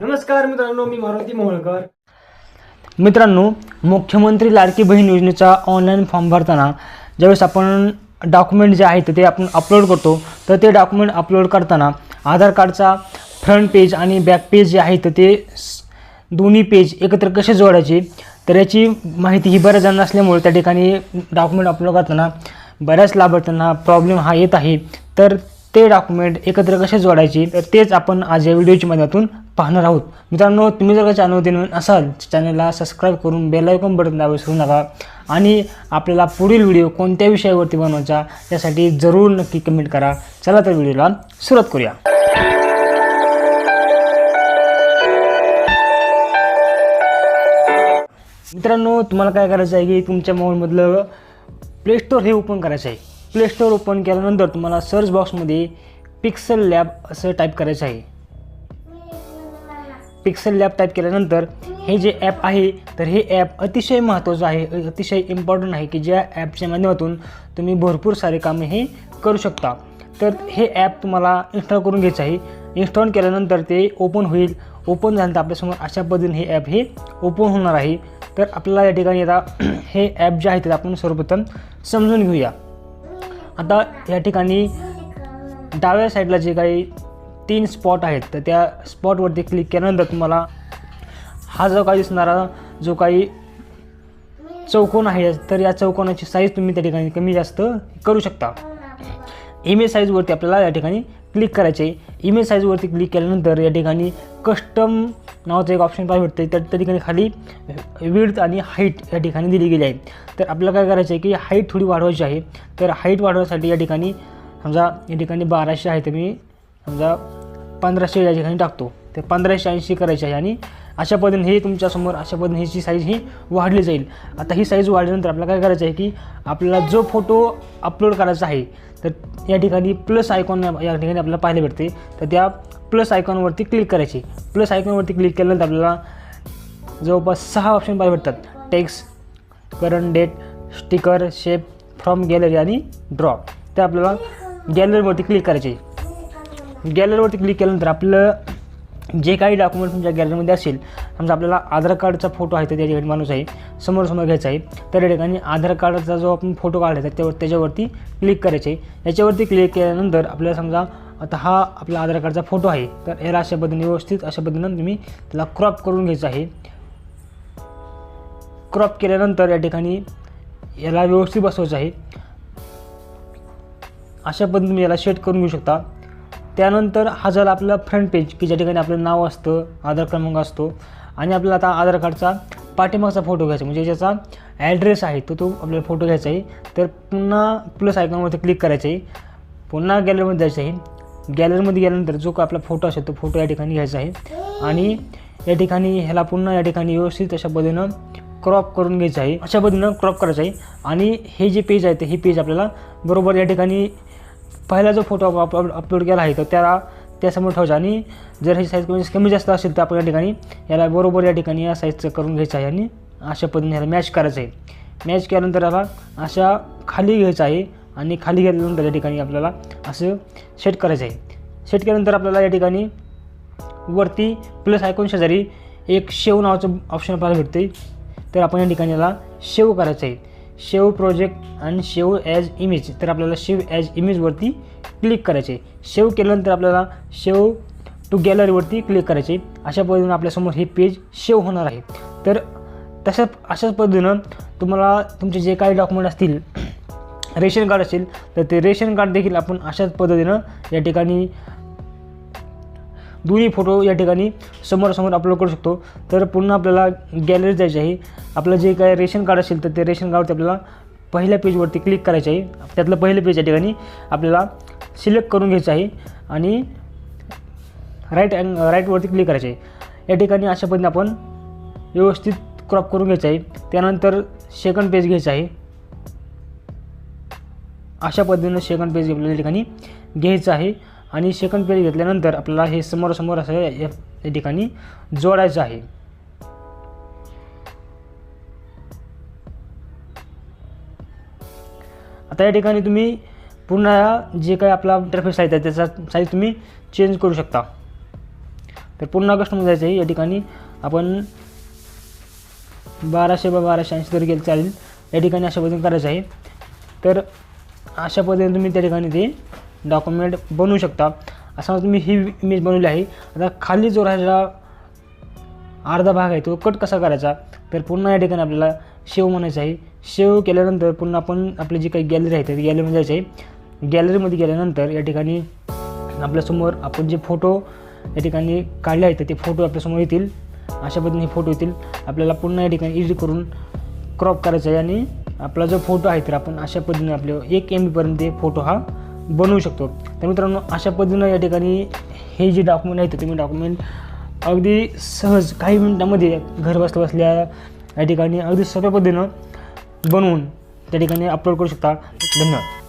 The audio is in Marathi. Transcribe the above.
नमस्कार मित्रांनो मी मारुती मोहोळकर. मित्रांनो मुख्यमंत्री लाडकी बहीण योजनेचा ऑनलाईन फॉर्म भरताना ज्यावेळेस आपण डॉक्युमेंट जे आहेत ते आपण अपलोड करतो तर ते डॉक्युमेंट अपलोड करताना आधार कार्डचा फ्रंट पेज आणि बॅक पेज जे आहेत ते स- दोन्ही पेज एकत्र कसे जोडायचे तर याची माहिती ही बऱ्याच जण नसल्यामुळे त्या ठिकाणी डॉक्युमेंट अपलोड करताना बऱ्याच लाभार्थ्यांना प्रॉब्लेम हा येत आहे. तर ते डॉक्युमेंट एकत्र कसे जोडायचे तर तेच आपण आज या व्हिडिओच्या माध्यमातून पाहणार आहोत. मित्रांनो तुम्ही जर का चॅनलवरती नवीन असाल चॅनलला सबस्क्राईब करून बेल आयकॉन बटन दाबा विसरू नका. आणि आपल्याला पुढील व्हिडिओ कोणत्या विषयावरती बनवायचा यासाठी जरूर नक्की कमेंट करा. चला तर व्हिडिओला सुरुवात करूया. मित्रांनो तुम्हाला काय करायचं आहे की तुमच्या मोबाईलमधलं प्ले स्टोअर हे ओपन करायचं आहे. प्लेस्टोर ओपन केल्यानंतर तुम्हाला सर्च बॉक्समध्ये पिक्सल लॅब असं टाईप करायचं आहे. पिक्सल लॅब टाईप केल्यानंतर हे जे ॲप आहे तर हे ॲप अतिशय महत्त्वाचं आहे अतिशय इम्पॉर्टंट आहे की ज्या ॲपच्या माध्यमातून तुम्ही भरपूर सारे कामे हे करू शकता. तर हे ॲप तुम्हाला इन्स्टॉल करून घ्यायचं आहे. इन्स्टॉल केल्यानंतर ते ओपन होईल. ओपन झाल्यानंतर आपल्यासमोर अशा पद्धतीने हे ॲप हे ओपन होणार आहे. तर आपल्याला या ठिकाणी आता हे ॲप जे आहे ते आपण सर्वप्रथम समजून घेऊया. आता या ठिकाणी डाव्या साईडला जे काही तीन स्पॉट आहेत तर त्या स्पॉटवरती क्लिक केल्यानंतर तुम्हाला हा जो काही दिसणारा जो काही चौकोन आहे तर या चौकोनाची साईज तुम्ही त्या ठिकाणी कमी जास्त करू शकता. इमेज साईजवरती आपल्याला या ठिकाणी क्लिक करायचे आहे इमेज साईजवरती क्लिक केल्यानंतर या ठिकाणी कस्टम नावाचं एक ऑप्शन पाहायला भेटतं तर त्या ठिकाणी खाली विड्थ आणि हाईट या ठिकाणी दिली गेली आहे. तर आपल्याला काय करायचं आहे की हाईट थोडी वाढवायची आहे. तर हाईट वाढवण्यासाठी या ठिकाणी समजा या ठिकाणी बाराशे आहे तर मी समजा पंधराशे या ठिकाणी टाकतो. ते पंधराशे ऐंशी करायचे आहे. आणि अशा पद्धतीने हे तुमच्यासमोर अशा पद्धतीने ह्याची साईज ही वाढली जाईल. आता ही साईज वाढल्यानंतर आपल्याला काय करायचं आहे की आपल्याला जो फोटो अपलोड करायचा आहे तर या ठिकाणी प्लस आयकॉन या ठिकाणी आपल्याला पाहायला भेटते. तर त्या प्लस आयकॉनवरती क्लिक करायची. प्लस आयकॉनवरती क्लिक केल्यानंतर आपल्याला जवळपास सहा ऑप्शन पाहायला भेटतात. Text current date sticker shape from gallery आणि ड्रॉप ते आपल्याला गॅलरीवरती क्लिक करायचे. गॅलरीवरती क्लिक केल्यानंतर आपलं जे काही डॉक्युमेंट तुमच्या गॅलरीमध्ये असेल समजा आपल्याला आधार कार्डचा फोटो आहे तर त्या ठिकाणी माणूस आहे समोर समोर घ्यायचा आहे तर या ठिकाणी आधार कार्डचा जो आपण फोटो काढला त्यावर त्याच्यावरती क्लिक करायचे आहे. याच्यावरती क्लिक केल्यानंतर आपल्याला समजा आता हा आपला आधार कार्डचा फोटो आहे तर याला अशा पद्धतीने व्यवस्थित अशा पद्धतीनं तुम्ही त्याला क्रॉप करून घ्यायचं आहे. क्रॉप केल्यानंतर या ठिकाणी याला व्यवस्थित बसवायचं आहे. अशा पद्धतीने तुम्ही याला शेट करून घेऊ शकता. त्यानंतर हा झाला आपला फ्रंट पेज की ज्या ठिकाणी आपलं नाव असतं आधार क्रमांक असतो आणि आपल्याला आता आधार कार्डचा पाठीमागचा फोटो घ्यायचा म्हणजे ज्याचा ॲड्रेस आहे तो तो आपल्याला फोटो घ्यायचा आहे. तर पुन्हा प्लस आयकॉनवरती क्लिक करायचं आहे. पुन्हा गॅलरीमध्ये जायचं आहे. गॅलरीमध्ये गेल्यानंतर जो का आपला फोटो असेल तो फोटो या ठिकाणी घ्यायचा आहे. आणि या ठिकाणी ह्याला पुन्हा या ठिकाणी व्यवस्थित अशा पद्धतीनं क्रॉप करून घ्यायचं आहे. अशा पद्धतीनं क्रॉप करायचं आहे. आणि हे जे पेज आहे ते हे पेज आपल्याला बरोबर या ठिकाणी पहिला जो फोटो अपलोड अपलोड केला आहे तर त्याला त्यासमोर ठेवायचा आणि जर ही साईज कमी कमी जास्त असेल तर आपण या ठिकाणी याला बरोबर या ठिकाणी या साईजचं करून घ्यायचं आहे आणि अशा पद्धतीने ह्याला मॅच करायचं आहे. मॅच केल्यानंतर याला अशा खाली घ्यायचं आहे आणि खाली घेतल्यानंतर या ठिकाणी आपल्याला असं सेट करायचं आहे. सेट केल्यानंतर आपल्याला या ठिकाणी वरती प्लस आयकॉन शेजारी एक शेव नावाचं ऑप्शन आपल्याला भेटते तर आपण या ठिकाणी याला शेव करायचं आहे. शेव प्रोजेक्ट आणि शेव ॲज इमेज तर आपल्याला शेव ॲज इमेजवरती क्लिक करायचे. शेव केल्यानंतर आपल्याला शेव टू गॅलरीवरती क्लिक करायचे. अशा पद्धतीनं आपल्यासमोर हे पेज शेव होणार आहे. तर तशा अशाच पद्धतीनं तुम्हाला तुमचे जे काही डॉक्युमेंट असतील रेशन कार्ड असेल तर ते रेशन कार्ड देखील आपण अशाच पद्धतीनं या ठिकाणी दोन्ही फोटो या ठिकाणी समोरासमोर अपलोड करू शकतो. तर पुन्हा आपल्याला गॅलरीत जायचे आहे. आपलं जे काय रेशन कार्ड असेल तर ते रेशन कार्डवरती आपल्याला पहिल्या पेजवरती क्लिक करायचं आहे. त्यातलं पहिलं पेज या ठिकाणी आपल्याला सिलेक्ट करून घ्यायचं आहे आणि राईट अँग राईटवरती क्लिक करायचं आहे. या ठिकाणी अशा पद्धतीने आपण व्यवस्थित क्रॉप करून घ्यायचं आहे. त्यानंतर सेकंड पेज घ्यायचं आहे. अशा पद्धतीनं सेकंड पेज आपल्याला या ठिकाणी घ्यायचं आहे. आणि सेकंड पेज घेतल्यानंतर आपल्याला हे समोरासमोर असं या या ठिकाणी जोडायचं आहे. आता या ठिकाणी तुम्ही पुन्हा जे काही आपला इंटरफेस आहे त्याचा साईज तुम्ही चेंज करू शकता. तर पुन्हा कस्टमर जायचं आहे. या ठिकाणी आपण बाराशे बा बाराशे ऐंशी तरी गेलं चालेल. या ठिकाणी अशा पद्धतीने करायचं आहे. तर अशा पद्धतीने तुम्ही त्या ठिकाणी ते डॉक्युमेंट बनवू शकता. असा तुम्ही ही इमेज बनवली आहे. आता खाली जो राहिला अर्धा भाग आहे तो कट कसा करायचा? तर पुन्हा या ठिकाणी आपल्याला शेव म्हणायचं आहे. शेव केल्यानंतर पुन्हा आपण आपली जी काही गॅलरी आहे तर गॅलरीमध्ये जायचं आहे. गॅलरीमध्ये गेल्यानंतर या ठिकाणी आपल्यासमोर आपण जे फोटो या ठिकाणी काढले आहेत ते फोटो आपल्यासमोर येतील. अशा पद्धतीने फोटो येतील. आपल्याला पुन्हा या ठिकाणी एडिट करून क्रॉप करायचा आहे आणि आपला जो फोटो आहे तर आपण अशा पद्धतीने आपले एक एम बीपर्यंत ते फोटो हा बनवू शकतो. तर मित्रांनो अशा पद्धतीनं या ठिकाणी हे जे डॉक्युमेंट आहे तुम्ही डॉक्युमेंट अगदी सहज काही मिनटामध्ये घर बसल्या बसल्या या ठिकाणी अगदी सोप्या पद्धतीनं बनवून त्या ठिकाणी अपलोड करू शकता. धन्यवाद.